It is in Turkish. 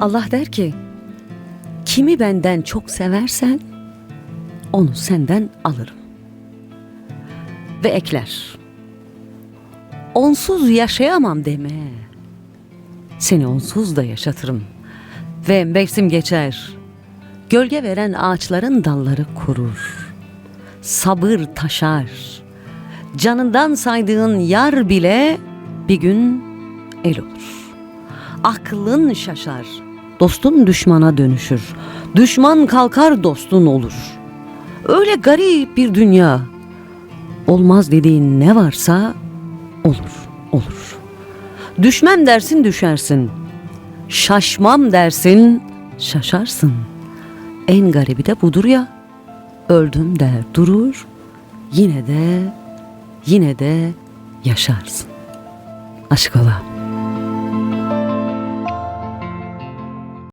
Allah der ki, kimi benden çok seversen onu senden alırım. Ve ekler, onsuz yaşayamam deme. Seni onsuz da yaşatırım. Ve mevsim geçer, gölge veren ağaçların dalları kurur. Sabır taşar, canından saydığın yar bile bir gün el olur. Aklın şaşar, dostun düşmana dönüşür. Düşman kalkar dostun olur. Öyle garip bir dünya. Olmaz dediğin ne varsa olur, olur. Düşmem dersin düşersin. Şaşmam dersin şaşarsın. En garibi de budur ya. Öldüm der durur. Yine de yine de yaşarsın. Aşk ola.